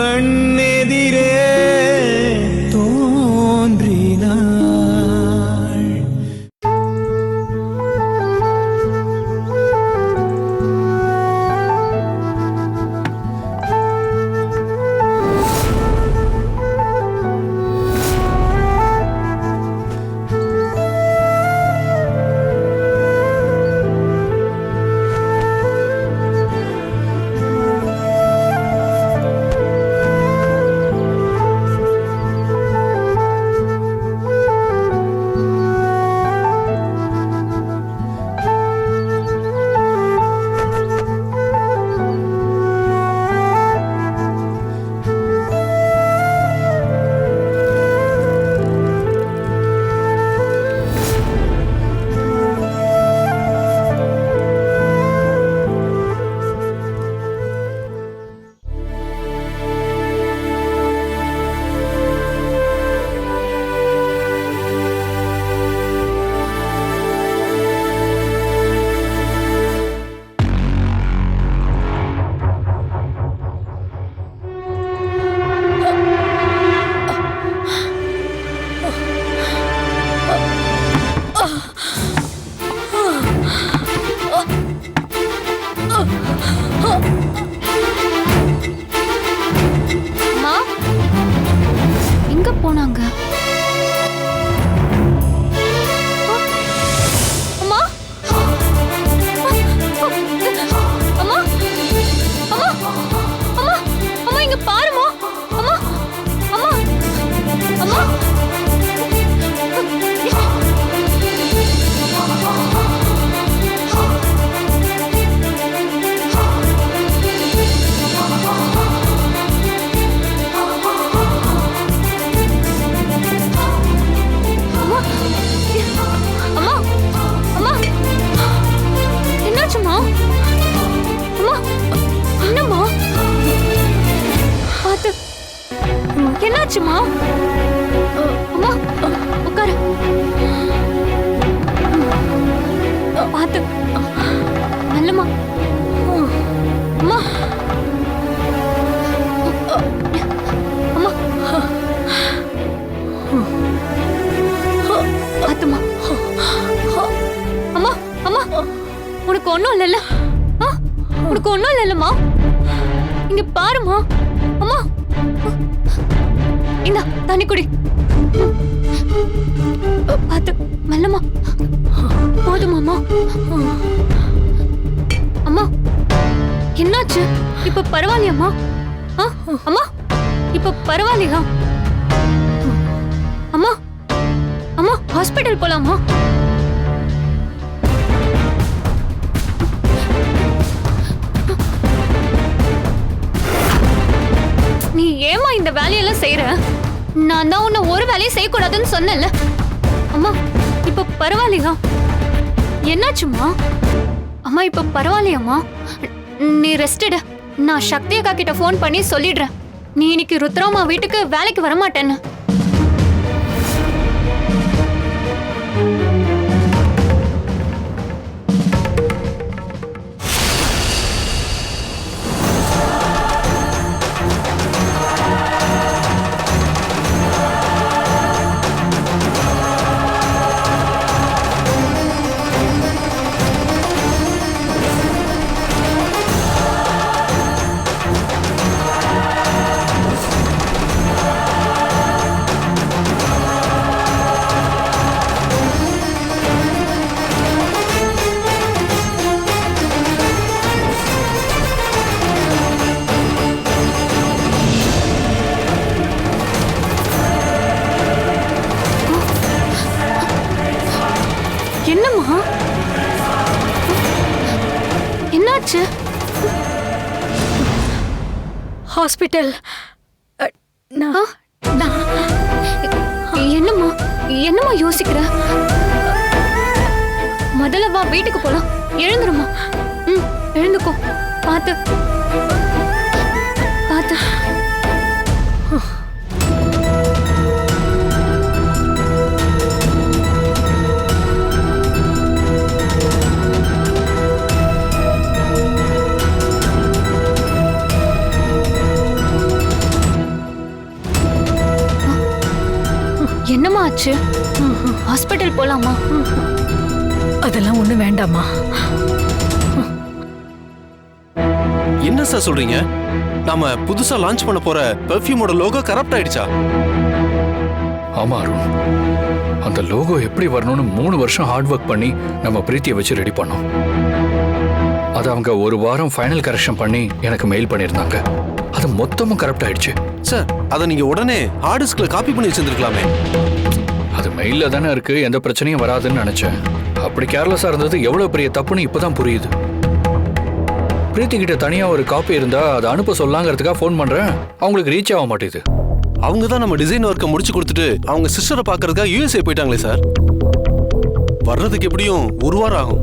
கண் தண்ணி குடி. பார்த்து மெல்லம்மா. போதுமாம்மா அம்மா. என்னாச்சு? இப்ப பரவாயில்லையம்மா ஆ அம்மா இப்ப பரவாயில்லையா? அம்மா அம்மா ஹாஸ்பிட்டல் போலாமா? நீ ஏமா இந்த வேலையெல்லாம் செய்யற நான் தான் உன்னை ஒரு வேலையும் செய்யக்கூடாதுன்னு சொன்னேன்ல. அம்மா இப்ப பரவாயில்லையா? என்னாச்சும்மா? அம்மா இப்ப பரவாயில்லையாம்மா? நீ ரெஸ்டடு நான் சக்தி அக்கா கிட்ட ஃபோன் பண்ணி சொல்லிடுறேன். நீ இன்னைக்கு ருத்ராமா வீட்டுக்கு வேலைக்கு வரமாட்டேன்னு. ஹாஸ்பிட்டல். நான்? என்னம்மா என்னம்மா யோசிக்கிற? முதல்ல வா வீட்டுக்கு போலாம். எழுந்துருமா ம் எழுந்துக்கோ. பார்த்து. பார்த்து. ஆச்சு ஹாஸ்பிட்டல் போலாமா? அதெல்லாம் ஒண்ணும் வேண்டாமா என்ன சார் சொல்றீங்க? நாம புதுசா லான்ச் பண்ண போற பெர்ஃப்யூமோட லோகோ கரப்ட் ஆயிடுச்சா? ஆமா அருண். அந்த லோகோ எப்படி வரணும்னு மூணு வருஷம் ஹார்ட் ஒர்க் பண்ணி நம்ம பிரீத்தியை வச்சு ரெடி பண்ணோம். அது அவங்க ஒரு வாரம் ஃபைனல் கரெக்ஷன் பண்ணி எனக்கு மெயில் பண்ணியிருந்தாங்க. அது மொத்தமும் கரெக்ட் ஆயிடுச்சு. சார் அதை நீங்க உடனே ஹார்ட் டிஸ்க்ல காப்பி பண்ணி வச்சிருந்துருக்கலாமே. அது மெயில்ல தானே இருக்கு. எந்த பிரச்சனையும் வராதுன்னு நினைச்சேன். அப்படி கேர்லெஸ்ஸா இருந்தது எவ்வளவு பெரிய தப்புன்னு இப்பதான் புரியுது. பிரீத்தி கிட்ட தனியா ஒரு காப்பி இருந்தா அதை அனுப்ப சொல்லாங்கிறதுக்காக ஃபோன் பண்றேன். அவங்களுக்கு ரீச் ஆக மாட்டேங்குது. அவங்க தான் நம்ம டிசைன் ஒர்க்கை முடிச்சு கொடுத்துட்டு அவங்க சிஸ்டரை பார்க்கறதுக்காக யூஎஸ்ஏ போயிட்டாங்களே சார் வர்றதுக்கு எப்படியும் ஒரு வாரம் ஆகும்.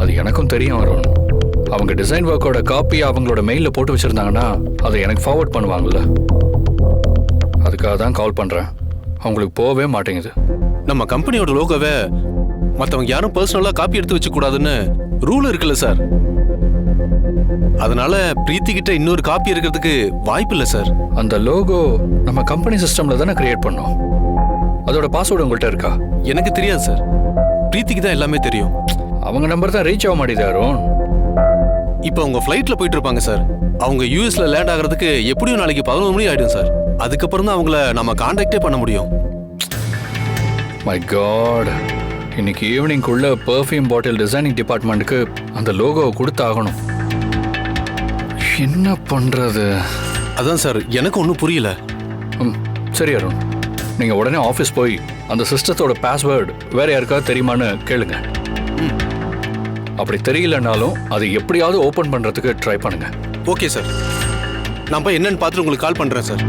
அது எனக்கும் தெரியும் அருண். அவங்க டிசைன் ஒர்க்கோட காப்பி அவங்களோட மெயிலில் போட்டு வச்சிருந்தாங்கன்னா அதை எனக்கு ஃபார்வர்ட் பண்ணுவாங்கல்ல. அதுக்காக தான் கால் பண்ணுறேன் அவங்களுக்கு போகவே மாட்டேங்குது. நம்ம கம்பெனியோட லோகோவை மத்தவங்க யாரும் பர்சனலா காப்பி எடுத்து வச்சு கூடாதுன்னு ரூல் இருக்குல்ல சார் அதனால பிரீத்தி கிட்ட இன்னொரு காப்பி இருக்கிறதுக்கு வாய்ப்பு இல்லை சார் அந்த லோகோ நம்ம கம்பெனி சிஸ்டமில் தானே கிரியேட் பண்ணோம். அதோட பாஸ்வேர்டு உங்கள்கிட்ட இருக்கா? எனக்கு தெரியாது சார் பிரீத்திக்கு தான் எல்லாமே தெரியும். அவங்க நம்பர் தான் ரீச் ஆக அருண். இப்போ அவங்க ஃப்ளைட்ல போயிட்டு இருப்பாங்க சார் அவங்க யூஎஸ்ல லேண்ட் ஆகிறதுக்கு எப்படியும் நாளைக்கு பதினொரு மணி ஆயிடும் சார் அதுக்கப்புறம் தான் அவங்கள நம்ம காண்டாக்டே பண்ண முடியும். மை காட் இன்னைக்கு ஈவினிங்குள்ள பெர்ஃப்யூம் பாட்டில் டிசைனிங் டிபார்ட்மெண்ட்டுக்கு அந்த லோகோவை கொடுத்தாகணும். என்ன பண்ணுறது அதான் சார் எனக்கு ஒன்றும் புரியல. ம் சரி அருண். நீங்கள் உடனே ஆஃபீஸ் போய் அந்த சிஸ்டத்தோட பாஸ்வேர்டு வேற யாருக்காவது தெரியுமான்னு கேளுங்க. அப்படி தெரியலனாலும் அதை எப்படியாவது ஓப்பன் பண்ணுறதுக்கு ட்ரை பண்ணுங்க. Okay sir. நான் போய் என்னன்னு பார்த்துட்டு உங்களுக்கு கால் பண்றேன் சார்.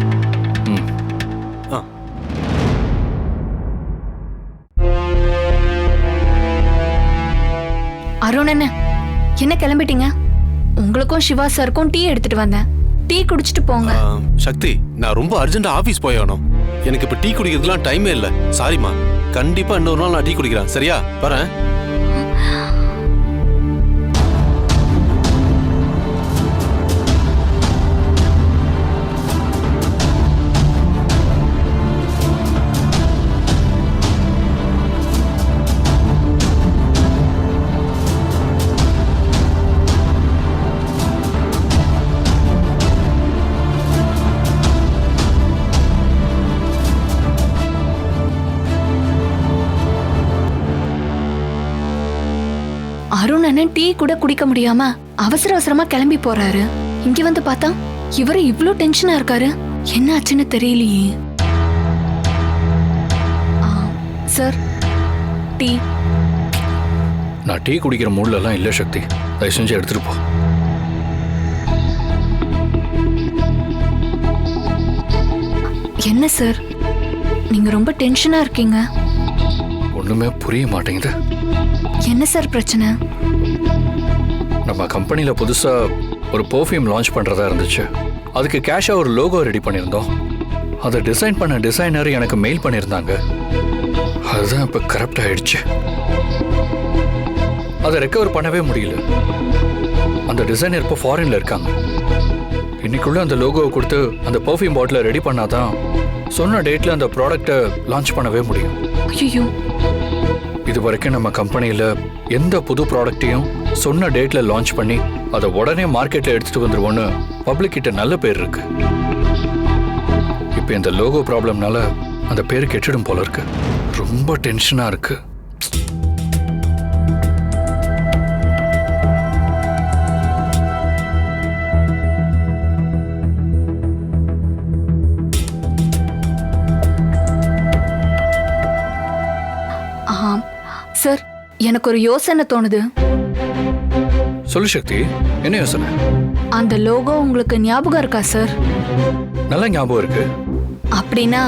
அருண் என்ன என்ன கிளம்பிட்டீங்க? உங்களுக்கும் சிவா சாருக்கும் டீ எடுத்துட்டு வந்தேன். டீ குடிச்சிட்டு போங்க. சக்தி நான் ரொம்ப அர்ஜென்ட்டா ஆஃபீஸ் போயாகணும். எனக்கு இப்ப டீ குடிக்கிறதுலாம் டைமே இல்லை. சாரிம்மா கண்டிப்பா இன்னொரு நாள் நான் டீ குடிக்கிறேன். சரியா? வரேன். அருண் அண்ணன் டீ கூட குடிக்க முடியாம அவசர அவசரமா கிளம்பி போறாரு. இங்க வந்து பார்த்தா இவரு இவ்ளோ டென்ஷனா இருக்காரு. என்ன ஆச்சுன்னு தெரியலையே. ஆ, சார் டீ. நான் டீ குடிக்கிற மூட்லலாம் இல்லை சக்தி. தயவு செஞ்சு எடுத்துகிட்டு போ. என்ன சார் நீங்க ரொம்ப டென்ஷனா இருக்கீங்க. ஒன்றுமே புரிய மாட்டேங்குது. என்ன சார் பிரச்சனை? நம்ம கம்பெனியில் புதுசாக ஒரு பர்ஃப்யூம் லான்ச் பண்ணுறதா இருந்துச்சு. அதுக்கு கேஷாக ஒரு லோகோ ரெடி பண்ணியிருந்தோம். அதை டிசைன் பண்ண டிசைனர் எனக்கு மெயில் பண்ணியிருந்தாங்க. அதுதான் இப்போ கரெக்ட் ஆயிடுச்சு. அதை ரெக்கவர் பண்ணவே முடியல. அந்த டிசைனர் இப்போ ஃபாரின்ல இருக்காங்க. இன்னைக்குள்ள அந்த லோகோவை கொடுத்து அந்த பர்ஃப்யூம் பாட்டிலை ரெடி பண்ணாதான் சொன்ன டேட்டில் அந்த ப்ராடக்டை லான்ச் பண்ணவே முடியும். ஐயோ இது வரைக்கும் நம்ம கம்பெனியில் எந்த புது ப்ராடக்ட்டையும் சொன்ன டேட்ல லான்ச் பண்ணி அதை உடனே மார்க்கெட்ல எடுத்துட்டு வந்துருவோன்னு பப்ளிக் கிட்ட நல்ல பேர் இருக்கு. இப்போ இந்த லோகோ ப்ராப்ளம்னால அந்த பேர் கெட்டுடும் போல இருக்கு. ரொம்ப டென்ஷனா இருக்கு. சார் எனக்கு ஒரு யோசனை தோணுது. சொல்லு சக்தி என்ன யோசனை? அந்த லோகோ உங்களுக்கு ஞாபகம் இருக்கா சார் நல்ல ஞாபகம் இருக்கு. அப்படின்னா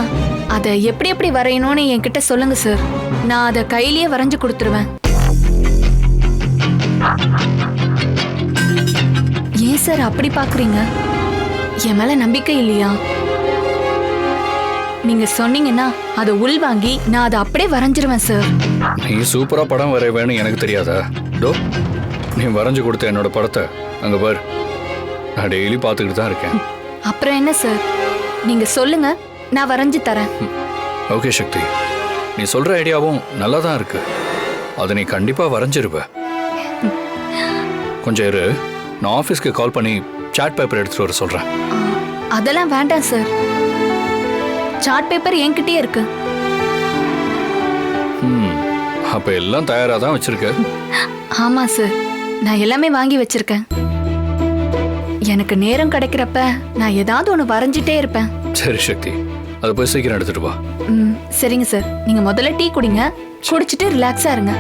அதை எப்படி எப்படி வரையணும்னு என்கிட்ட சொல்லுங்க சார் நான் அதை கையிலேயே வரைஞ்சு கொடுத்துருவேன். ஏன் சார் அப்படி பாக்குறீங்க என் மேல நம்பிக்கை இல்லையா? நீங்க சொன்னீங்கன்னா அதை உள்வாங்கி நான் அதை அப்படியே வரைஞ்சிருவேன் சார் நீ சூப்பரா படம் வரைவேன்னு எனக்கு தெரியாதா? டோ நீ வரைஞ்சு கொடுத்த என்னோட படத்தை அங்க பார். நான் டெய்லி பார்த்துக்கிட்டு தான் இருக்கேன். அப்புறம் என்ன சார் நீங்க சொல்லுங்க நான் வரைஞ்சு தரேன். ஓகே சக்தி. நீ சொல்ற ஐடியாவும் நல்லா தான் இருக்கு. அதை நீ கண்டிப்பா வரைஞ்சிருவ. கொஞ்சம் இரு நான் ஆஃபீஸ்க்கு கால் பண்ணி சாட் பேப்பர் எடுத்துட்டு வர சொல்றேன். அதெல்லாம் வேண்டாம் சார் சார்ட் பேப்பர் என்கிட்டயே இருக்கு. அப்ப எல்லாம் தயாரா தான் வச்சிருக்க? ஆமா சார் நான் எல்லாமே வாங்கி வச்சிருக்கேன். எனக்கு நேரம் கிடைக்கிறப்ப நான் ஏதாவது ஒன்று வரைஞ்சிட்டே இருப்பேன். சரி சக்தி. அதை போய் சீக்கிரம் எடுத்துட்டு வா. ம் சரிங்க சார். நீங்க முதல்ல டீ குடிங்க. குடிச்சிட்டு ரிலாக்ஸா இருங்க.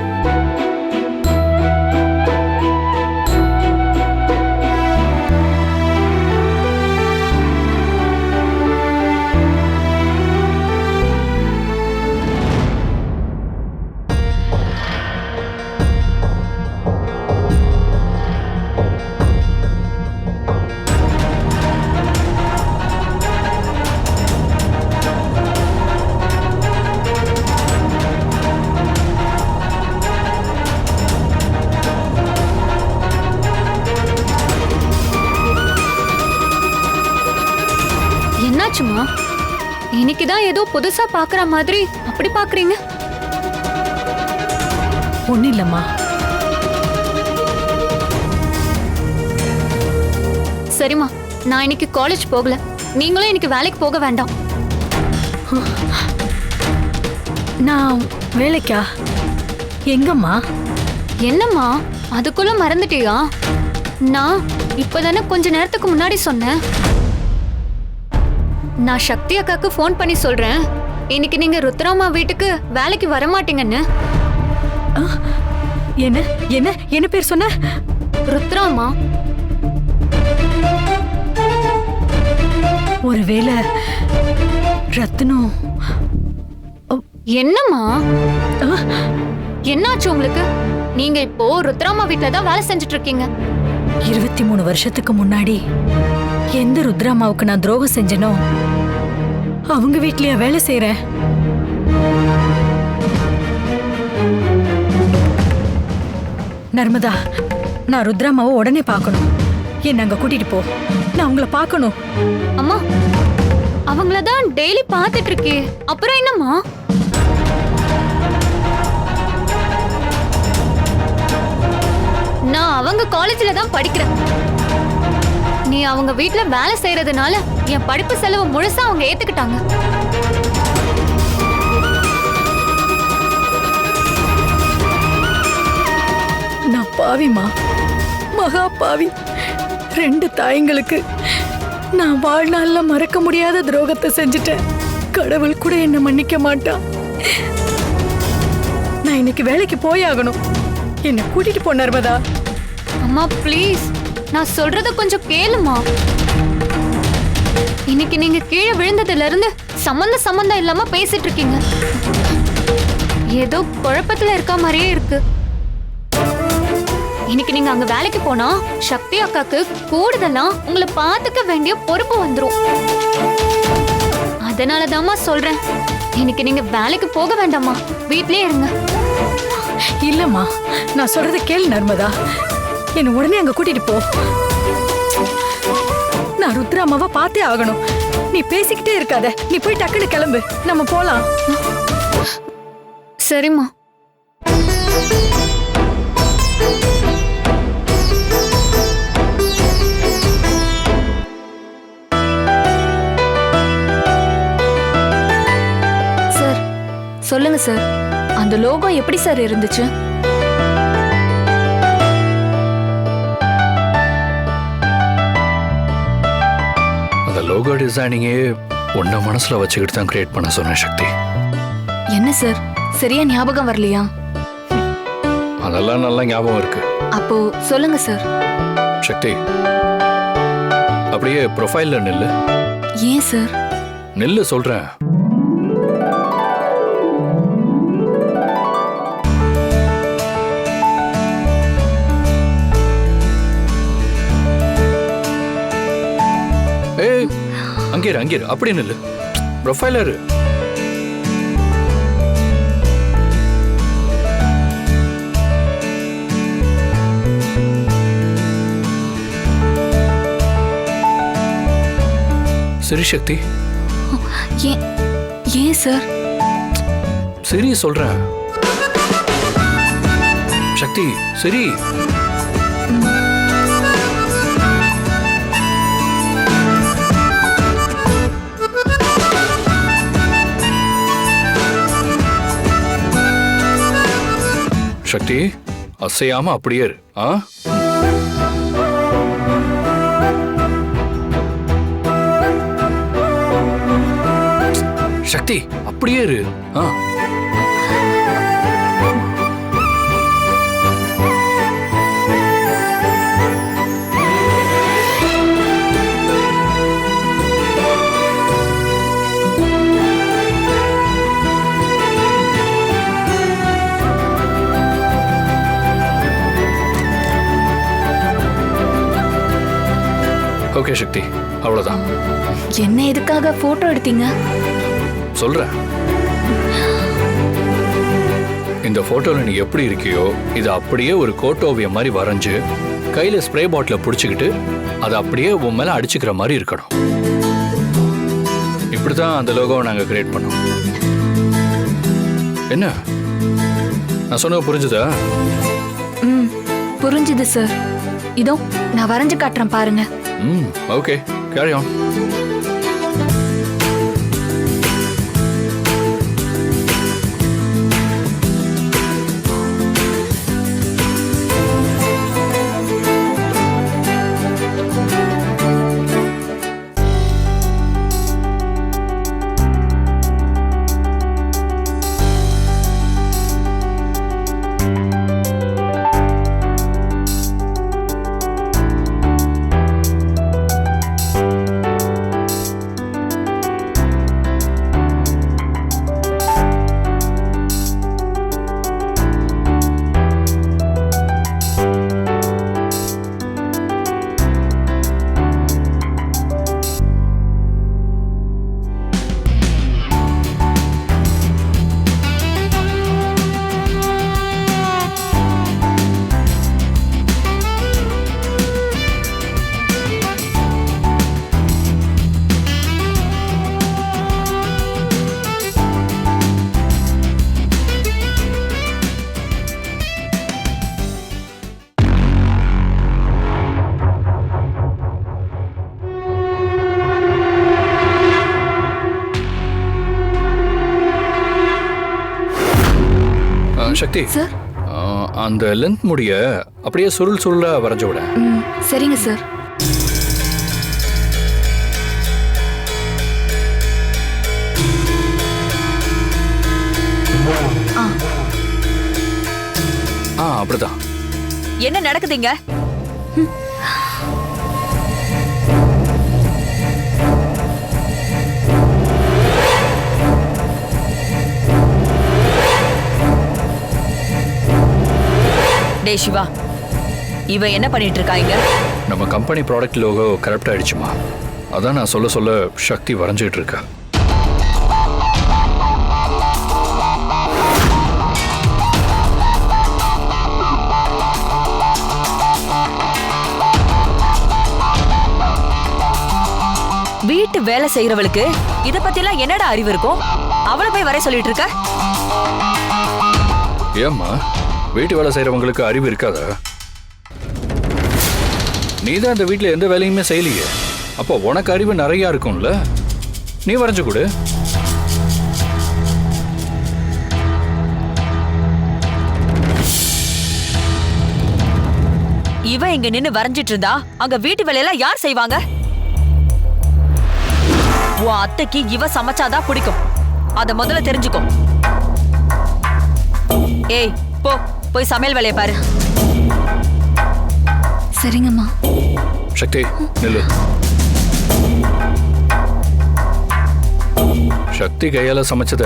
புதுசா பாக்குற மாதிரி அப்படி பாக்குறீங்க? ஒன்றும் இல்லைம்மா. சரிம்மா நான் இன்னைக்கு காலேஜ் போகல. நீங்களும் இன்னைக்கு வேலைக்கு போக வேண்டாம். நான் வேலைக்கா? எங்கம்மா? என்னம்மா அதுக்குள்ள மறந்துட்டியா? நான் இப்பதானே கொஞ்ச நேரத்துக்கு முன்னாடி சொன்னேன். நான் சக்தி அக்காக்கு ஃபோன் பண்ணி சொல்றேன். இன்னைக்கு நீங்க ருத்ராமா வீட்டுக்கு வேலைக்கு வர மாட்டீங்கன்னு என்ன என்ன என்ன பேர் சொன்ன? ருத்ராமா? ஒருவேளை ரத்னம் என்னம்மா? என்னாச்சு உங்களுக்கு? நீங்க இப்போ ருத்ராமா வீட்ல தான் வேலை செஞ்சுட்டு இருக்கீங்க இருபத்தி மூணு வருஷத்துக்கு முன்னாடி எந்த ருத்ராமாவுக்கு நான் துரோகம் செஞ்சனோ அவங்க வீட்லயா வேலை செய்யற நர்மதா நான் ருத்ராமாவை உடனே பார்க்கணும். என்ன அங்க கூட்டிட்டு போ. நான் அவங்கள பார்க்கணும். அம்மா அவங்கள தான் டெய்லி பார்த்துட்டு இருக்கே அப்புறம் என்னம்மா? நான் அவங்க காலேஜ்ல தான் படிக்கிறேன். நீ அவங்க வீட்ல வேலை செய்யறதுனால என் படிப்பு செலவு முழுசா அவங்க ஏத்துக்கிட்டாங்க. நான் பாவிமா மகா பாவி. ரெண்டு தாயங்களுக்கு நான் வாழ்நாள்ல மறக்க முடியாத துரோகத்தை செஞ்சுட்டேன். கடவுள் கூட என்ன மன்னிக்க மாட்டான் நான் இன்னைக்கு வேலைக்கு போயாகணும். என்ன கூட்டிட்டு போ நர்மதா. அம்மா ப்ளீஸ் நான் சொல்றத கொஞ்சம் கேளுமா? இன்னைக்கு நீங்க கீழே விழுந்ததுல இருந்து சம்பந்த சம்பந்தம் இல்லாம பேசிட்டு இருக்கீங்க. ஏதோ குழப்பத்துல இருக்க மாதிரியே இருக்கு. இன்னைக்கு நீங்க அங்க வேலைக்கு போனா சக்தி அக்காக்கு கூடுதலா உங்களை பாத்துக்க வேண்டிய பொறுப்பு வந்துரும். அதனாலதாம்மா சொல்றேன். இன்னைக்கு நீங்க வேலைக்கு போக வேண்டாம்மா. வீட்லயே இருங்க. இல்லம்மா நான் சொல்றது கேள் நர்மதா. என்ன உடனே அங்க கூட்டிட்டு போ. நான் ருத்ராமாவை பார்த்தே ஆகணும். நீ பேசிக்கிட்டே இருக்காத. நீ போய் டக்குன்னு கிளம்பு. நம்ம போலாம். சரிம்மா. சார் சொல்லுங்க சார். அந்த லோகோ எப்படி சார் இருந்துச்சு? லோகோ டிசைனிங்கே உன்னை மனசுல வச்சுக்கிட்டு தான் கிரியேட் பண்ண சொன்னேன் சக்தி. என்ன சார்? சரியா ஞாபகம் வரலையா? அதெல்லாம் நல்லா ஞாபகம் இருக்கு. அப்போ சொல்லுங்க சார். சக்தி அப்படியே ப்ரொஃபைல்ல நில்லு. ஏன் சார்? நில்லு சொல்றேன். அங்கே இரு அங்கே இரு அப்படி நில்லு ப்ரொஃபைல இரு. சரி சக்தி. ஏன் ஏன் சார்? சரி சொல்றேன். சக்தி சரி சக்தி அசையாம அப்படியே இரு. ஆ? சக்தி அப்படியே இரு. ஆ? ஓகே சக்தி. அவ்வளவுதான். என்ன எதுக்காக போட்டோ எடுத்தீங்க? சொல்றேன். இந்த போட்டோல நீ எப்படி இருக்கியோ இது அப்படியே ஒரு கோட்டோவியம் மாதிரி வரைஞ்சு கையில ஸ்ப்ரே பாட்டில புடிச்சுக்கிட்டு அதை அப்படியே உன் மேல அடிச்சுக்கிற மாதிரி இருக்கணும். இப்படிதான் அந்த லோகோவை நாங்க கிரியேட் பண்ணோம். என்ன? நான் சொன்னது புரிஞ்சுதா? ம் புரிஞ்சுது சார் இதோ நான் வரைஞ்சு காட்டுறேன் பாருங்க. ம் okay carry on Shakti sir ஆ, அந்த லென்த் முடிய அப்படியே சுருள் சுருளா வரைஞ்சு விட சரிங்க சார் ஆ. ஆ அப்படிதான். என்ன நடக்குதுங்க டேய் சிவா இவ என்ன பண்ணிட்டு இருக்கா இங்க நம்ம கம்பெனி ப்ராடக்ட் லோகோ கரெக்ட் ஆயிடுச்சுமா. அதான் நான் சொல்ல சொல்ல சக்தி வரைஞ்சிட்டு இருக்கா வீட்டு வேலை செய்யறவளுக்கு இத பத்திலாம் என்னடா அறிவு இருக்கும்? அவளை போய் வர சொல்லிட்டு இருக்க ஏம்மா? வீட்டு வேலை செய்கிறவங்களுக்கு அறிவு இருக்காதா? நீ தான் இந்த வீட்டில் எந்த வேலையுமே செய்யலையே. அப்போ உனக்கு அறிவு நிறைய இருக்கும்ல? நீ வரைஞ்சு கொடு. இவ இங்க நின்னு வரைஞ்சிட்டு இருந்தா அங்க வீட்டு வேலையெல்லாம் யார் செய்வாங்க? உன் அத்தைக்கு இவ சமைச்சாதான் பிடிக்கும். அத முதல்ல தெரிஞ்சுக்கும் ஏய் போ. போய் சமையல் வேலையை பாரு. சரிங்கம்மா. சக்தி நில்லு. சக்தி கையால சமைச்சத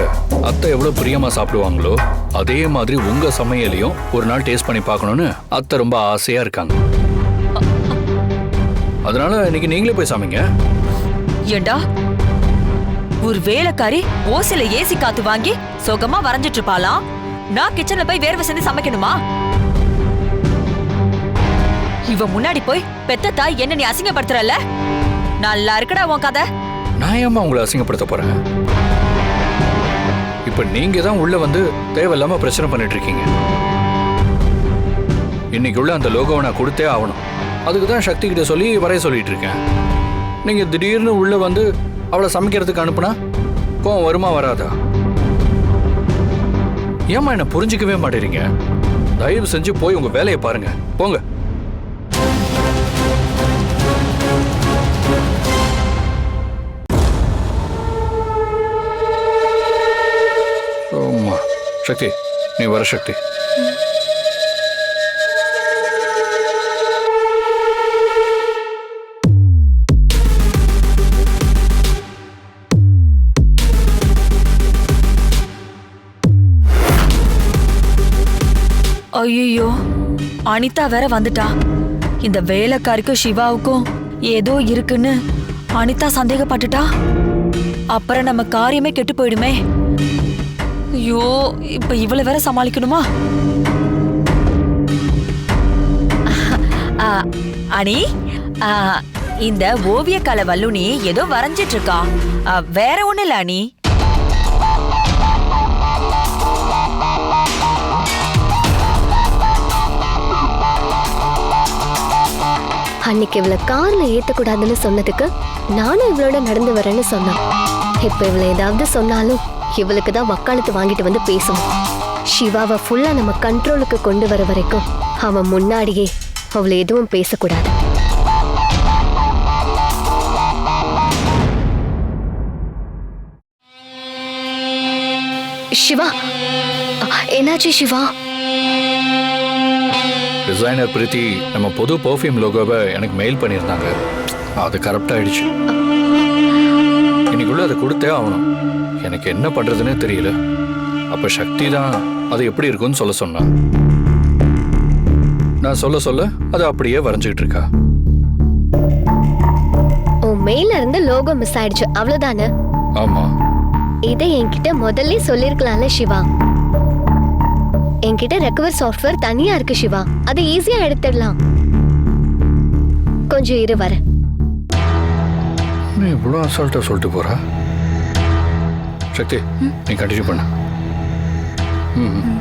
அத்தை எவ்வளவு பிரியமா சாப்பிடுவாங்களோ அதே மாதிரி உங்க சமையலையும் ஒரு நாள் டேஸ்ட் பண்ணி பார்க்கணும்னு அத்தை ரொம்ப ஆசையா இருக்காங்க. அதனால இன்னைக்கு நீங்களே போய் சமைங்க. ஏண்டா? ஒரு வேலைக்காரி ஓசில ஏசி காத்து வாங்கி சுகமா வரைஞ்சிட்டு இருப்பாளாம்? நான் கிச்சன்ல போய் வேர்வை செஞ்சு சமைக்கணுமா? இவ முன்னாடி போய் பெத்த தாய் என்ன நீ அசிங்கப்படுத்துறல்ல? நல்லா இருக்கடா உன் கதை. நான் ஏமா உங்களை அசிங்கப்படுத்த போறேன்? இப்ப நீங்க தான் உள்ள வந்து தேவையில்லாம பிரச்சனை பண்ணிட்டு இருக்கீங்க. இன்னைக்குள்ள அந்த லோகோவை நான் கொடுத்தே ஆகணும். அதுக்கு தான் சக்தி கிட்ட சொல்லி வரைய சொல்லிட்டு இருக்கேன். நீங்க திடீர்னு உள்ள வந்து அவளை சமைக்கிறதுக்கு அனுப்புனா கோவம் வருமா வராதா? ஏம்மா என்ன புரிஞ்சுக்கவே மாட்டேறீங்க? தயவு செஞ்சு போய் உங்க வேலையை பாருங்க. போங்க. சக்தி நீ வர சக்தி. ஐயோ அனிதா வேற வந்துட்டா. இந்த வேலைக்காரிக்கும் சிவாவுக்கும் ஏதோ இருக்குன்னு அனிதா சந்தேகப்பட்டுட்டா? அப்புறம் நம்ம காரியமே கெட்டு போயிடுமே. ஐயோ இப்ப இவளை வேற சமாளிக்கணுமா? அனி ஆ, இந்த ஓவியக்கலை வல்லுனி ஏதோ வரைஞ்சிட்டு இருக்கா. வேற ஒண்ணு இல்ல அனி. அன்னைக்கு இவளை கார்ல ஏத்தக்கூடாதுன்னு சொன்னதுக்கு நானும் இவளோட நடந்து வரேன்னு சொன்னான். இப்ப இவளை ஏதாவது சொன்னாலும் இவளுக்கு தான் வக்காலத்து வாங்கிட்டு வந்து பேசும் சிவாவை ஃபுல்லா நம்ம கண்ட்ரோலுக்கு கொண்டு வர வரைக்கும் அவன் முன்னாடியே அவளை எதுவும் பேசக்கூடாது. சிவா என்னாச்சு சிவா டிசைனர் பிரீத்தி நம்ம புது பர்ஃப்யூம் லோகோவை எனக்கு மெயில் பண்ணியிருந்தாங்க. அது கரெக்ட் ஆயிடுச்சு. இன்னைக்குள்ள அதை கொடுத்தே ஆகணும். எனக்கு என்ன பண்றதுன்னே தெரியல. அப்ப சக்தி தான் அது எப்படி இருக்கும்னு சொல்ல சொன்னான் நான் சொல்ல சொல்ல அது அப்படியே வரைஞ்சுக்கிட்டு இருக்கா. உன் மெயில இருந்து லோகோ மிஸ் ஆயிடுச்சு. அவ்வளவுதானே? ஆமா. இதை என்கிட்ட முதல்ல சொல்லிருக்கலாம்ல சிவா. என்கிட்ட ரெக்கவர் சாஃப்ட்வேர் தனியா இருக்கு சிவா. அதை ஈஸியா எடுத்துடலாம். கொஞ்சம் இரு வர நீ இவ்வளோ அசால்ட்டா சொல்லிட்டு போறா? சக்தி நீ கண்டினியூ பண்ண. ம் ம்.